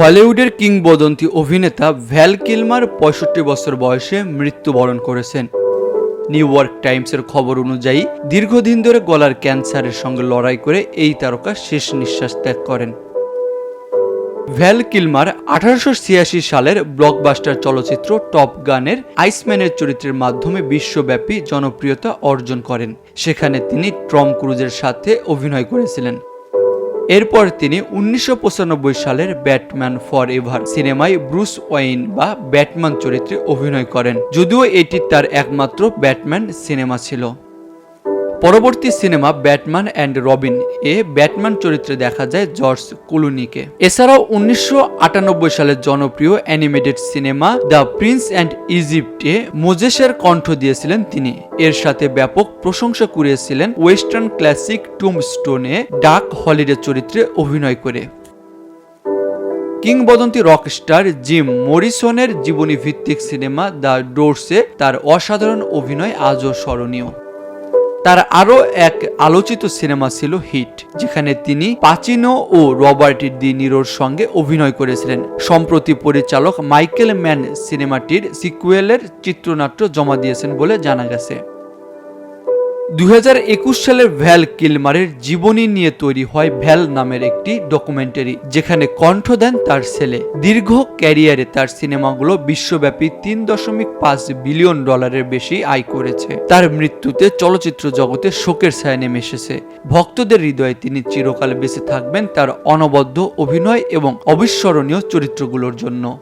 হলিউডের কিংবদন্তি অভিনেতা ভ্যাল কিলমার পঁয়ষট্টি বছর বয়সে মৃত্যুবরণ করেছেন। নিউ ইয়র্ক টাইমসের খবর অনুযায়ী, দীর্ঘদিন ধরে গলার ক্যান্সারের সঙ্গে লড়াই করে এই তারকা শেষ নিঃশ্বাস ত্যাগ করেন। ভ্যাল কিলমার আঠারোশো ছিয়াশি সালের ব্লকবাস্টার চলচ্চিত্র টপ গানের আইসম্যানের চরিত্রের মাধ্যমে বিশ্বব্যাপী জনপ্রিয়তা অর্জন করেন। সেখানে তিনি ট্রম ক্রুজের সাথে অভিনয় করেছিলেন। এরপর তিনি উনিশশো পঁচানব্বই সালের ব্যাটম্যান ফর এভার সিনেমায় ব্রুস ওয়েইন বা ব্যাটম্যান চরিত্রে অভিনয় করেন, যদিও এটি তার একমাত্র ব্যাটম্যান সিনেমা ছিল। পরবর্তী সিনেমা ব্যাটম্যান অ্যান্ড রবিন এ ব্যাটম্যান চরিত্রে দেখা যায় জর্জ কুলুনিকে। এছাড়াও উনিশশো আটানব্বই সালের জনপ্রিয় animated cinema the prince and ইজিপ্টে মোজেসের কণ্ঠ দিয়েছিলেন তিনি। এর সাথে ব্যাপক প্রশংসা কুড়িয়েছিলেন ওয়েস্টার্ন ক্লাসিক টুমস্টোনে ডাক হলিডে চরিত্রে অভিনয় করে। কিংবদন্তি রকস্টার জিম মরিসনের জীবনী ভিত্তিক সিনেমা দ্য ডোরসে তার অসাধারণ অভিনয় আজও স্মরণীয়। তার আরও এক আলোচিত সিনেমা ছিল হিট, যেখানে তিনি পাচিনো ও রবার্ট ডি নিরোর সঙ্গে অভিনয় করেছিলেন। সম্প্রতি পরিচালক মাইকেল ম্যান সিনেমাটির সিকুয়েলের চিত্রনাট্য জমা দিয়েছেন বলে জানা গেছে। দুই সালের ভ্যাল কিলমারের জীবনী নিয়ে তৈরি হয় ভ্যাল নামের একটি ডকুমেন্টারি যেখানে কণ্ঠ দেন তার ছেলে। দীর্ঘ ক্যারিয়ারে তার সিনেমাগুলো বিশ্বব্যাপী তিন দশমিক পাঁচ বিলিয়ন ডলারের বেশি আয় করেছে। তার মৃত্যুতে চলচ্চিত্র জগতে শোকের ছায়া নেমে এসেছে। ভক্তদের হৃদয়ে তিনি চিরকাল বেঁচে থাকবেন তার অনবদ্য অভিনয় এবং অবিস্মরণীয় চরিত্রগুলোর জন্য।